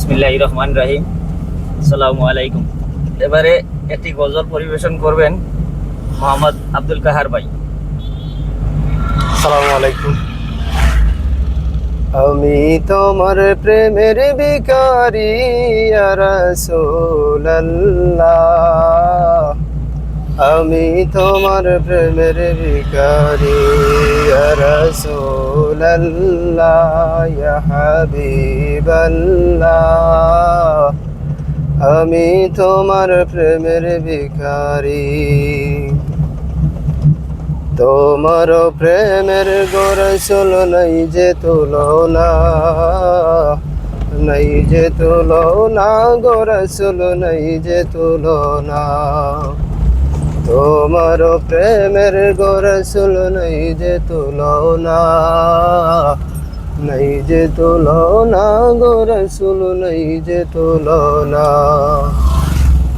বিসমিল্লাহ রহমান রাহিম আসসালামু আলাইকুম এবারে একটি গজল পরিবেশন করবেন মোহাম্মদ আব্দুল কাহার ভাই। আসসালামু আলাইকুম আমি তোমার প্রেমের বিকারি রসুল্লাহ আমি তোমার প্রেমের বিকারি রসুল্লাহ হাবিবাল্লাহ, আমি তোমার প্রেমের ভিখারি। তোমার প্রেমের গোরসল নাই যে তুলনা, নাই যে তুলনা গোরসল নাই যে তুলনা। তোমার প্রেমের গোরসল নাই যে তুলনা নাই যে তুলনা গোরসল নাই যে তুলনা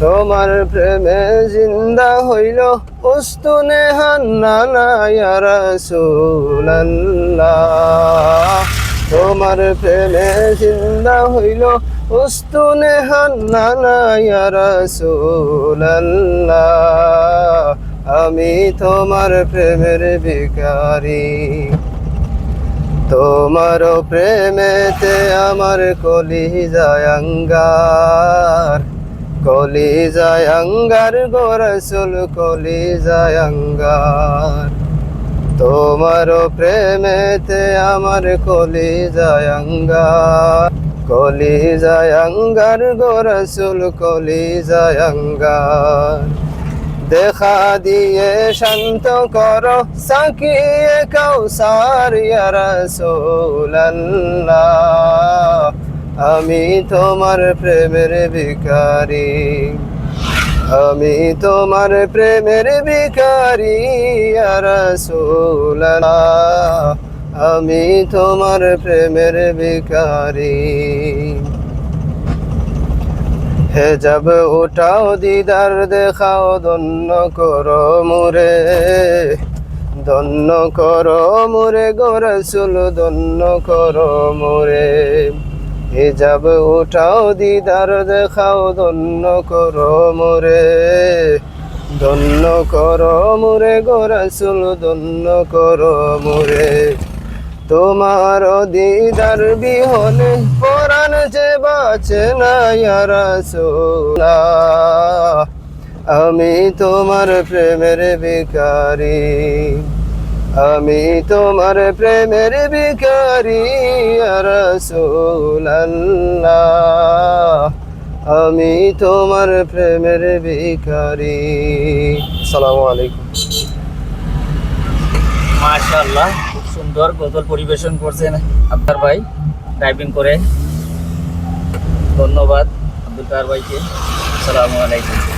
তোমার প্রেমে জিন্দা হইল উস্তুনে হান্নানা ইয়া রাসূলুল্লাহ তোমার প্রেমে জিন্দা হইল, উস্তুনে হান্নানা ইয়া রাসূলুল্লাহ। আমি তোমার প্রেমের ভিখারি। তোমার প্রেমেতে আমার কলি জায়াঙ্গার কলি জায়াঙ্গার গোরসুল কলি জায়াঙ্গার তোমার প্রেমেতে আমার কলি জায়াঙ্গার কলি জায়াঙ্গার গোরসুল কলি জায়াঙ্গার দেখা দিয়ে শান্ত করো, সাকিয়ে কৌসার রাসূলুল্লাহ। আমি তোমার প্রেমের ভিখারি। আমি তোমার প্রেমের ভিখারি রাসূলুল্লাহ। আমি তোমার প্রেমের ভিখারি। হেজাব উঠাও দিদার, দেখাও দন্য করো মুরে। দন্য করো মুরে গোরসুল দন্য করো মুরে। হিজাব উঠাও দিদার দেখাও দন্য করো মুরে। দন্য করো মুরে গোরসুল দন্য করো মুরে। তোমার দিদার বিহনে পরাণ যে বাঁচে না ইয়া রাসূলুল্লাহ। আমি তোমার প্রেমের ভিখারি। আমি তোমার প্রেমের ভিখারি ইয়া রাসূলুল্লাহ। আমি তোমার প্রেমের ভিখারি। আসসালামু আলাইকুম। মাশাআল্লাহ, খুব সুন্দর গজল পরিবেশন করছেন আপনার ভাই। ড্রাইভিং করে। ধন্যবাদ আব্দুল ভাইকে। আসসালামু আলাইকুম।